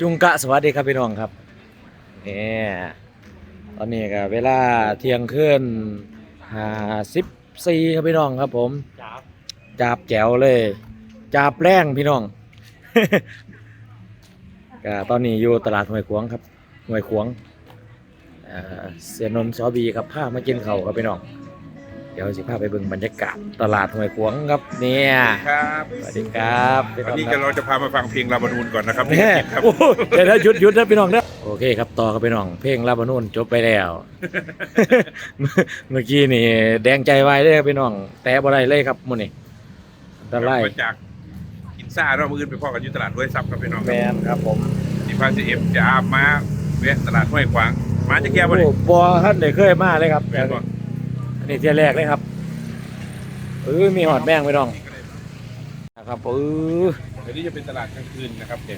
จุงกะสวัสดีครับพี่น้องครับเนี่ยตอนนี้ก็เวลาเที่ยงคืนห้าสิบสี่ครับพี่น้องครับ ผมจับจับแจ๋วเลยจับแรงพี่น้องก็ตอนนี้อยู่ตลาดห้วยขวางครับห้วยขวางเอ่อเสียนนท์ซอบีครับพามากินเขาวครับพี่น้อง เดี๋ยวสิพาไปเบิ่งบรรยากาศตลาดห้วยขวางครับเนี่ยครับสวัสดีครับพี่วันองนี้คก็รับเราจะพามาฟังเพลงลาบานูนก่อนนะครับแน่ครับโอ้ยเดี๋ยวนะหยุดหยุดนะพี่น้องนะโอเคครับต่อครับพี่น้อง เพลงลาบานูนจบไปแล้ว เมื่อกี้นี่แดงใจไว้เลยครับพี่น้อง แต่บ่ได้เลยครับมื้อนี้อันตรายมาจากกินซ่าเราะมืออื่นไปพ่อกันอยู่ตลาดห้วยซับครับพี่น้องแมนครับผมที่พาซีเอฟจะอาบมาเวะตลาดห้วยขวางมาจะแก้บ่ได้โอ้บ่ท่านได้เคยมาเลยครับแม่นบ่อั นนี้เที่ยแรกเลยครับเออมีหอดแมงพี่น้องนะครับเออเดี๋ยวนี้จะเป็นตลาดกลางคืนนะครับแต่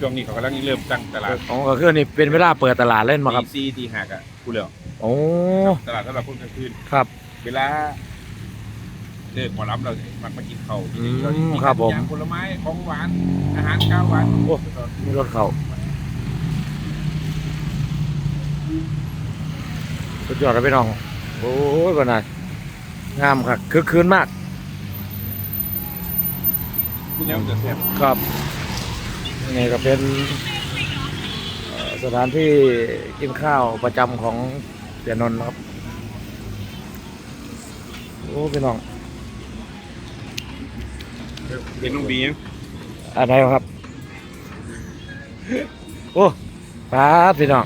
ช่วงนี้เขากำลังเริ่มตั้งตลาดอ๋อก็คือนี่เป็นเวลาเปิดตลาดเล่นมาครับตีซีตีหักอะกูเหลียวโอ้ตลาดสำหรับคนกลางคืนครับ เวลาเลิกหมอลำเราเนี่ยมันมากินข้าวอืมเราจะกินครับผมอย่างผลไม้ของหวานอาหารข้าวหวานโอ้มีรถเข้าสุดยอดครับพี่น้อง โอ้ยก่อนนะงามครับคึกคืนมากคุณแล้วจะแซ่บครับนี่ก็เป็นเอ่อสถานที่กินข้าวประจำของเสียนนท์นะครับ โอ้พี่น้องเป็นน้องบียังอะไรครับ โอ้ป้าดพี่น้อง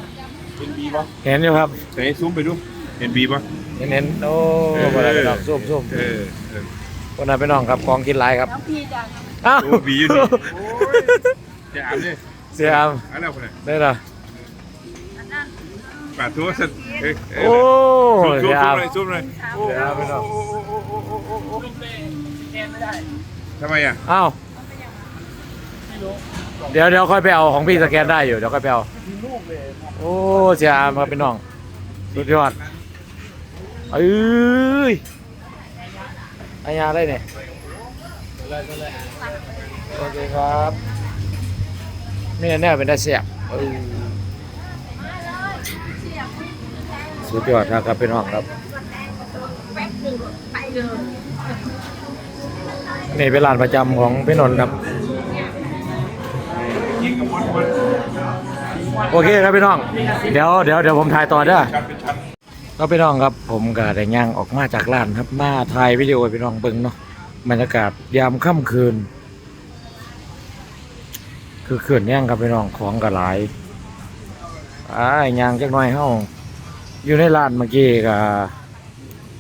เป็นบีปะเห็นอยู่ครับไหนซูมไปดู เห็นบีปะเห็นเห็นโอ้เออคนนั้นพี่น้องส้มส้มเออเออคนนั้นพี่น้องครับกองกินหลายครับน้องพีจ้ะอ้าวโอ้บีอยู่นี่โอ้ยจะอ่านเลยเสียมอ่านแล้วคนไหนได้เหรออันนั้นปาดตัวสันเอ้ยเอ้โอ้ยซูมเสีซูยมมเลยซูมเลยโอ้เดี๋ยวไปหน่อย โอ้โอ้โอ้โอ้โอ้โอ้โอ้ลูกเป้แกนไม่ได้ทำไมอะอ้าวไม่รู้เดี๋ยวเดี๋ยวค่อยไปเอาของพี่สแกนได้อยู่เดี๋ยวค่อยไปเอามีลูกเลยโอ้เสียมครับพี่น้องสุดยอด เอ้ยอายาได้เนี่ยโอเคครับนี่แน่เป็นได้เสียบเอ้ยสุดยอดนะครับพี่น้องครับแป๊บหนึ่งไปเลยนี่เป็นร้านประจำของพี่นนท์ครับยิงกับมันมันโอเคครับพี่น้อง เดี๋ยวเดี๋ยวเดี๋ยวผมถ่ายต่อเด้อชัดเป็นชัด ก็พี่น้องครับผมก็ได้ย่างออกมาจากร้านครับมาถ่ายวิดีโอให้พี่น้องเบิ่งเนาะบรรยากาศยามค่ำคืน คือคืนย่างครับพี่น้องของก็หลายอ้ายย่างจักหน่อยเฮาอยู่ในร้านเมื่อกี้ก็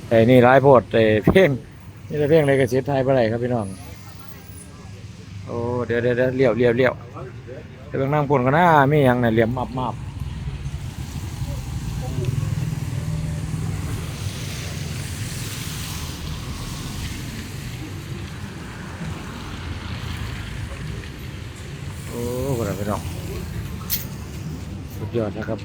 ไอ้นี่หลายโพดไอ้เพลงนี่แต่เพลงอะไรก็เสียไทยบ่ได้ครับพี่น้องโอ้เดี๋ยวเดี๋ยวเดี๋ยวเลี้ยวเลี้ยวเลี้ยวเดี๋ยวเบิ่งนั่งปุ่นก็น่าไมีหยังน่ะเหลี่ยมมับมับ โอ้โหไปน้องสุด ยอดนะครับ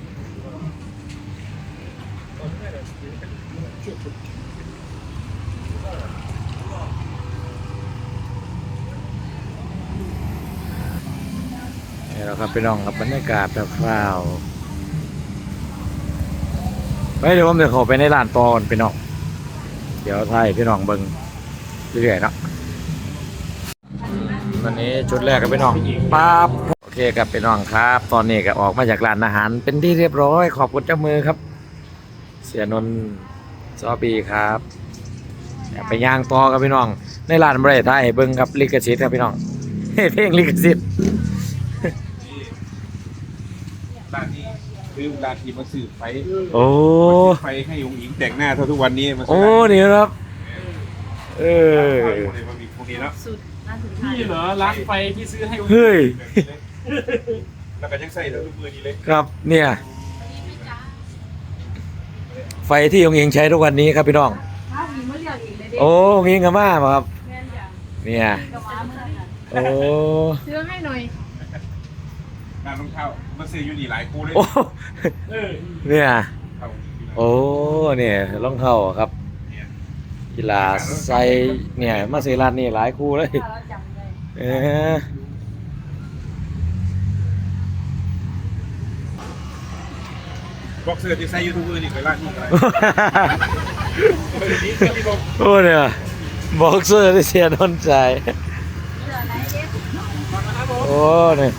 นี่แหละครับพี่น้องครับบรรยากาศแบบคร่าวไม่เดี๋ยวผมจะเข้าไปในร้านตอนพี่น้อง เดี๋ยวไทยพี่น้องเบิงเรื่อยๆเนาะวันนี้ชุดแรกกับพี่น้องปั๊บ อเคกับพี่น้องครับ ตอนนี้ก็ออกมาจากร้านอาหาร เป็นที่เรียบร้อย ขอบคุณเจ้ามือครับ เสียนนท์ซอบีครับไปย่างต่อกับพี่น้อง ในร้านบริษัทไทยเบิ้งครับลิขสิทธิ์ครับพี่น้องเพลงลิขสิทธิ์ร้านนี้คือร้านที่มาสืบไฟโอ้ไฟให้หงหญิงแต่งหน้าเท่าทุกวันนี้มาสืโอ้ร้านนี่ครับ เออพวกนี้พวกนี้แล้วสุดน่าสุดท้ายนี่เหรอร้านไฟที่ซื้อให้เฮ้ย แล้วก็ยังใส่เท่าทุกมือนี้เลยครับเนี่ย ไฟที่องค์เองใช้ทุกวันนี้ครับพี่น้องถ้ามีเมื่อเรียกอีกเลยดิโอ้องค์เองกับมาบ่ครับ แม่นจ้ะเนี่ยกับม้าเมื่อนั้นโอ้ซื้อให้หน่อยร้านรองเท้ามาซื้ออยู่นี่หลายคู่เลยโอ้เออเนี่ย เท้าโอ้เนี่ยรองเท้าครับกีฬาใส่เนี่ยมาซื้อร้านนี่หลายคู่เลย ถ้าเราจำได้ เออ บ็อกเซอร์ที่ใส่ยูทูบเบอร์นี่ไปร้านนี้อะไรนี่ก็ที่บอกโอ้เนี่ยบ็อกเซอร์ที่เสียนนใจโอ้เนี่ย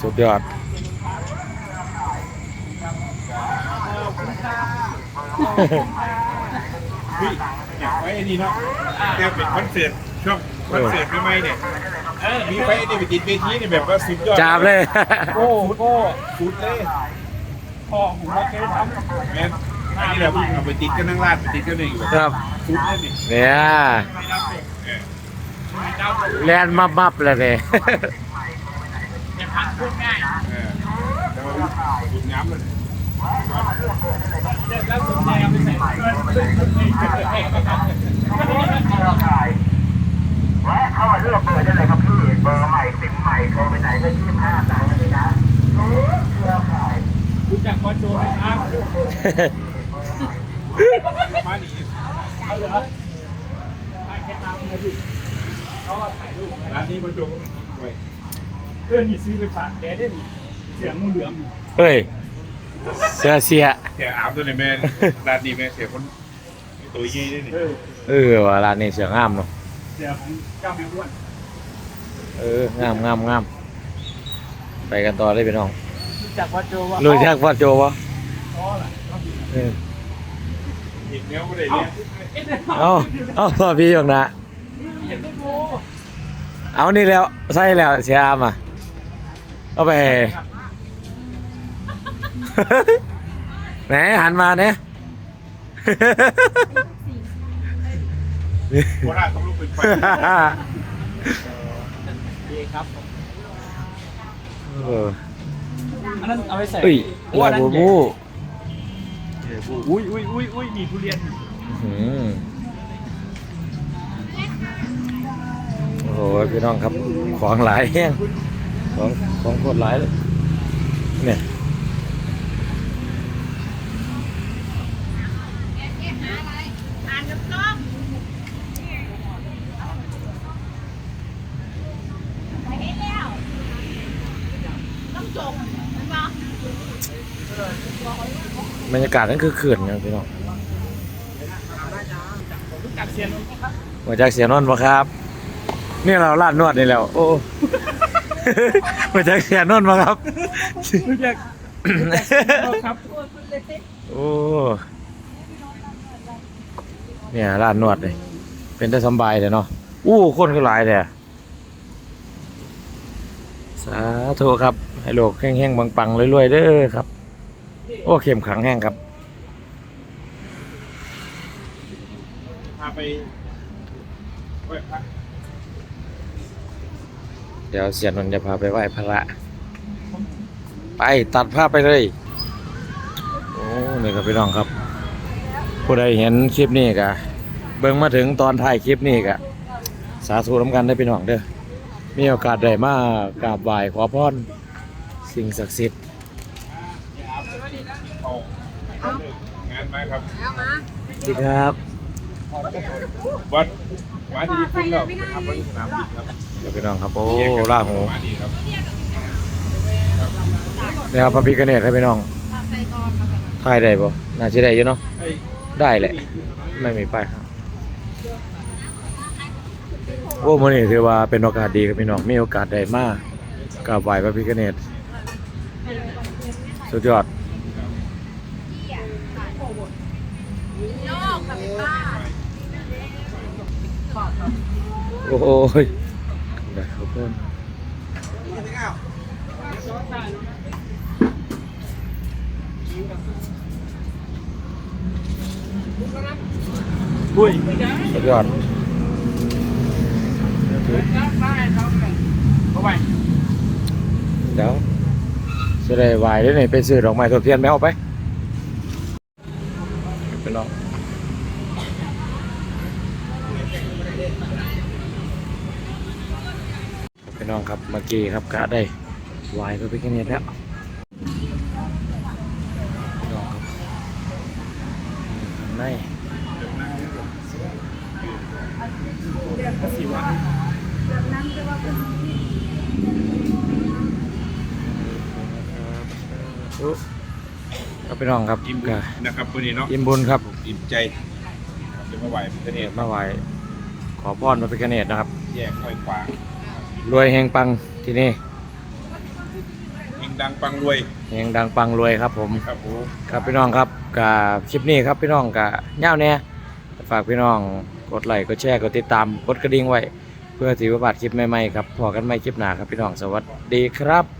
สุดยอดเฮ้ยอยากไว้ไอ้นี่เนาะแต่เป็นคอนเสิร์ตช่วงคอนเสิร์ตใหม่ๆเนี่ยเออ มีไฟไอ้นี่ไปติดเวทีนี่แบบว่าสุดยอดจาบเลย โก้โก้สุดเลยพ่อผมไม่เคยทำแม่นอันนี้แบบเอาไปติดกันนั่งลาดไปติดกันเองอยู่ครับ สุดเลยนี่เนี่ยเออแลนมับมับเลยเนี่ย จะพักพูดง่ายเออแต่ว่าสุดงามเลยแล้วสนใจเอาไปใส่เงินแวะเข้ามาเลือกเบอร์ได้เลยครับพี่ เบอร์ใหม่ซิมใหม่ โทรไปไหนก็ยี่สิบห้าตังค์นะพี่นะเครือข่ายรู้จักคอนโดไหมครับมานี่เอาเหรอถ่ายแค่ตามเลยดิเขาก็ถ่ายรูปร้านนี้มันจงไว้เพื่อนนี่ซื้อไปฝากแกได้ดิเสียงงูเหลือมเฮ้ยเสียเสียเสียอาบตัวนี้แม่ร้านนี้แม่เสียคนตัวยี่นี่นี่เออเออว่าร้านนี้เสียงามเนาะเสียของเจ้าแมวอ้วน เอองามงามงามไปกันต่อเลยพี่น้องรู้จักวัดโจว่ารู้จักพ่อโจวะอ๋อเหรอเอออีกแนวก็ได้เนี่ยเอ๊ะเดี๋ยวเอาเอาพ่อพี่บังนะเห็นไม่โมเอานี่แล้วใส่แล้วเสียอามอะเอาไปไหนหันมาเนี่ยโคราชต้องลุกเป็นไฟ ดีครับเอออันนั้นเอาไปใส่เอ้ยลาบูบูอุ้ยอุ้ยอุ้ยอุ้ยมีทุเรียนอื้อหือโอ้โหพี่น้องครับ ของหลายแห้งของของโคตรหลายเลยเนี่ย บรรยากาศนั่นคือเขื่อนนะพี่น้องจากเซียนครับมาจากเสียนนท์ปะครับ นี่เราลาดนวดนี่แล้ว โอ้มาจากเสียนนท์ปะครับรู้จักครับโอ้เนี่ยลาดนวดเลยเป็นได้สำบายเลยเนาะอู้คนก็หลายเลย สาธุครับ ให้โลกแห้งๆปังๆรวยๆเด้อครับ โอ้เข้มขังแห้งครับพาไปไหว้พระเดี๋ยวเสียนนท์จะพาไปไหว้พระ ไปตัดภาพไปเลย โอ้นี่ครับพี่น้องครับ ผู้ใดเห็นคลิปนี้กะเบิ่งมาถึงตอนถ่ายคลิปนี้กะสาธุน้ำกันได้พี่น้องเด้อ มีโอกาสได้มากราบไหว้ขอพรสิ่งศักดิ์สิทธิ์เอางานมาครับสวัสดีครับ วัดวัดที่พุ่งเราทำบริสนามบินครับเดี๋ยวพี่น้องครับโอ้ล่าหูมาดีครับเนี่ยครับพระพิฆเนศให้พี่น้องถ่ายได้ปะน่าจะได้อยู่เนาะไอ้ได้แหละ ไม่มีป้ายครับ โอ้มื่อนี้ถือว่าเป็นโอกาสดีครับพี่น้องมีโอกาสได้มากกราบไหว้พระพิฆเนศสุดยอดโอ้ยได้ครับเพื่อนอุ้ยสุดยอด เดี๋ยวจะได้ไหวด้ไหนไปซื้อดอกไม้ทดเทียนแมวไปไปลองพี่น้องครับเมื่อกี้ครับกะได้ไหวพระพิฆเนศแล้วพี่น้องครับข้างในสิวะ ครับพี่น้องครับอิ่มบุก็ญนะครับวันนี้เนาะอิ่มบุญครับอิ่มใจจะมาไหวพระเนเนี่ยตรมาไหวขอพรพระพิฆเนศนะครับ แยกห้อยขวางรวยเฮงปังที่นี่ยิงดังปังรวยเฮงดังปังรวยครับผมครับผมครับพี่น้องครับกับคลิปนี้ครับพี่น้องกับเง่าเนี่ยฝากพี่น้องกดไลค์กดแชร์กดติดตามกดกระดิ่งไว้ เพื่อถือว่าบาดคลิปใหม่ๆครับพอกันใหม่คลิปหน้าครับพี่น้องสวัสดีครับ